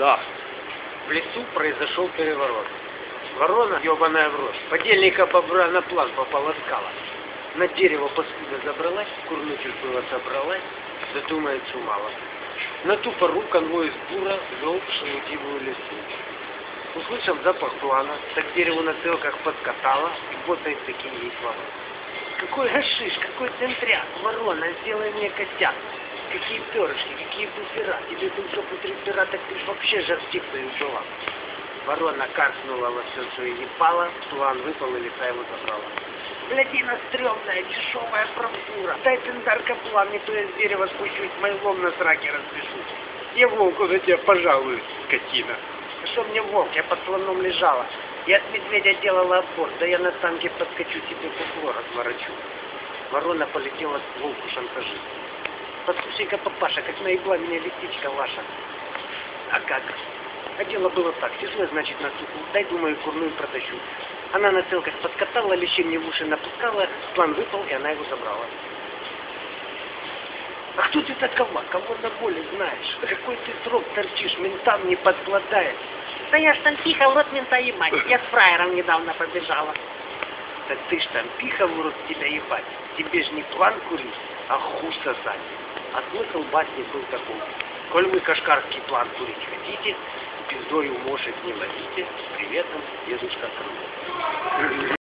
Да. В лесу произошел переворот. Ворона, ебаная в рот, подельника бобра на план пополоскала. На дерево паскуда забралась, курнуть было собралась, да думается мало. На ту пору конвой из бура вел шелудивую лесу. Услышав запах плана, так дерево на целках подкатало, и ботает такие ей слова. Какой гашиш, какой центряк, ворона, сделай мне котят. Какие перышки, какие буфера, тебе тут жопу три пера, так ты ж вообще жар птицей была. Ворона каркнула во все, что и епала, план выпал и лиса его забрала. Блядина стрёмная, дешевая бравура. Дай циндарка план, не то я с дерева спущусь, майлом на сраке распишу. Я волку за тебя пожалуюсь, скотина. А что мне волк, я под слоном лежала. Я от медведя делала отбор, да я на танке подскочу, тебе кукло разворочу. Ворона полетела к волку шантажист. Послушай-ка, папаша, как наебла меня лисичка ваша. А как? А дело было так. Сижу я, значит, на суку. Дай, думаю, курную протащу. Она на целках подкатала, лещи мне в уши напускала, план выпал, и она его забрала. А кто ты такова? Кого на воле знаешь? Какой ты срок торчишь, ментам не подкладаешь? Да я ж там тихо в рот мента ебать. Я с фраером недавно побежала. Так ты ж там пиха в рот тебя ебать. Тебе ж не план курить, а хуй сосать. А смысл басни был такой. Коль вы кашкарский план курить хотите, пиздою мошек не ловите. С приветом, дедушка Крым.